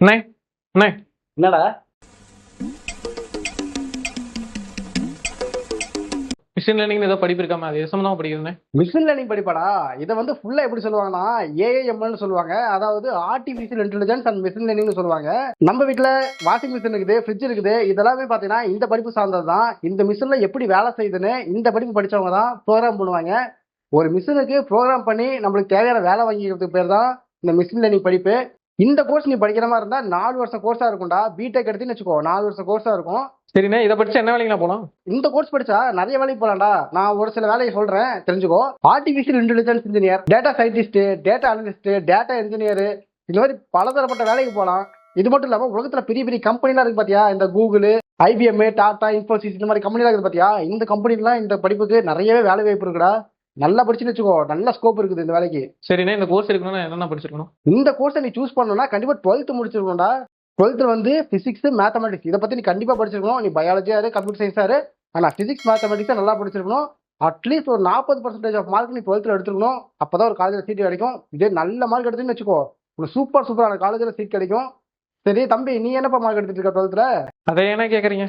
அண்ணே அண்ணே. என்னடா? மிஷின் லேர்னிங் ஏதோ படிப்பு இருக்காம அது எது சம்மந்தமா படிக்கிறேன் மிஷின் லேர்னிங் படிப்பாடா? இதை வந்து ஃபுல்லா எப்படி சொல்லுவாங்கன்னா ஏஐஎம்எல்னு சொல்லுவாங்க. அதாவது ஆர்டிஃபிஷியல் இன்டெலிஜென்ஸ் அண்ட் மிஷின் லேர்னிங்னு சொல்லுவாங்க. நம்ம வீட்ல வாஷிங் மிஷின் இருக்குது ஃப்ரிட்ஜ் இருக்குது. இதெல்லாமே பார்த்தீங்கன்னா இந்த படிப்பு சார்ந்தது தான் இந்த மிஷின்ல எப்படி வேலை செய்யுதுன்னு இந்த படிப்பு படிச்சவங்க தான் ப்ரோக்ராம் பண்ணுவாங்க. ஒரு மிஷினுக்கு ப்ரோக்ராம் பண்ணி நம்மளுக்கு தேவையான வேலை வாங்கிக்கிறதுக்கு பேர் தான் இந்த மிஷின் லேர்னிங் படிப்பு. இந்த கோர்ஸ் நீ படிக்கிற மாதிரி இருந்தா நாலு வருஷம் கோர்ஸா இருக்கும்டா. பிடெக் எடுத்துன்னு வச்சுக்கோ நாலு வருஷம் கோர்ஸா இருக்கும். சரிண்ணே இதை படிச்சு என்ன வேலைக்கு போலாம்? இந்த கோர்ஸ் படிச்சா நிறைய வேலைக்கு போலாம்டா. நான் ஒரு சில வேலையை சொல்றேன் தெரிஞ்சுக்கோ. Artificial intelligence engineer data scientist data analyst data engineer இந்த மாதிரி பலதரப்பட்ட வேலைக்கு போகலாம் இது மட்டும் இல்லாம உலகத்துல பெரிய பெரிய கம்பெனிலாம் இருக்கு பாத்தியா? இந்த கூகுள் ஐபிஎம் டாடா இன்ஃபோசிஸ் இந்த மாதிரி கம்பெனிலாம் இருக்குது பாத்தியா? இந்த கம்பெனிலாம் இந்த படிப்புக்கு நிறையவே வேலை வாய்ப்பு இருக்குடா. நல்லா படிச்சுன்னு வச்சுக்கோ. நல்ல ஸ்கோப் இருக்குது இந்த வேலைக்கு. சரிண்ணே இந்த கோர்ஸ் எடுக்கணும்னா என்னென்ன படிச்சிருக்கணும்? இந்த கோர்ஸை நீ சூஸ் பண்ணணும்னா கண்டிப்பா டுவெல்த் முடிச்சிருக்கணும்டா. டுவெல்த்தில் வந்து பிசிக்ஸ் மேத்தமெட்டிக்ஸ் இதை பத்தி நீ கண்டிப்பா படிச்சிருக்கணும். நீ பயாலஜியா இரு கம்ப்யூட்டர் சயின்ஸா இரு ஆனா பிசிக்ஸ் மேத்தமெட்டிக்ஸை நல்லா படிச்சிருக்கணும். அட்லீஸ்ட் ஒரு நாற்பது பர்சன்டேஜ் ஆஃப் மார்க் நீ டுவெல்த்தில் எடுத்துருக்கணும். அப்பதான் ஒரு காலேஜில் சீட் கிடைக்கும். இதே நல்ல மார்க் எடுத்துன்னு வச்சுக்கோ. ஒரு சூப்பர் சூப்பரான காலேஜில் சீட் கிடைக்கும். சரி தம்பி நீ என்னப்பா மார்க் எடுத்துட்டு இருக்க டுவெல்த்தில் அதை ஏன்னா கேக்குறீங்க?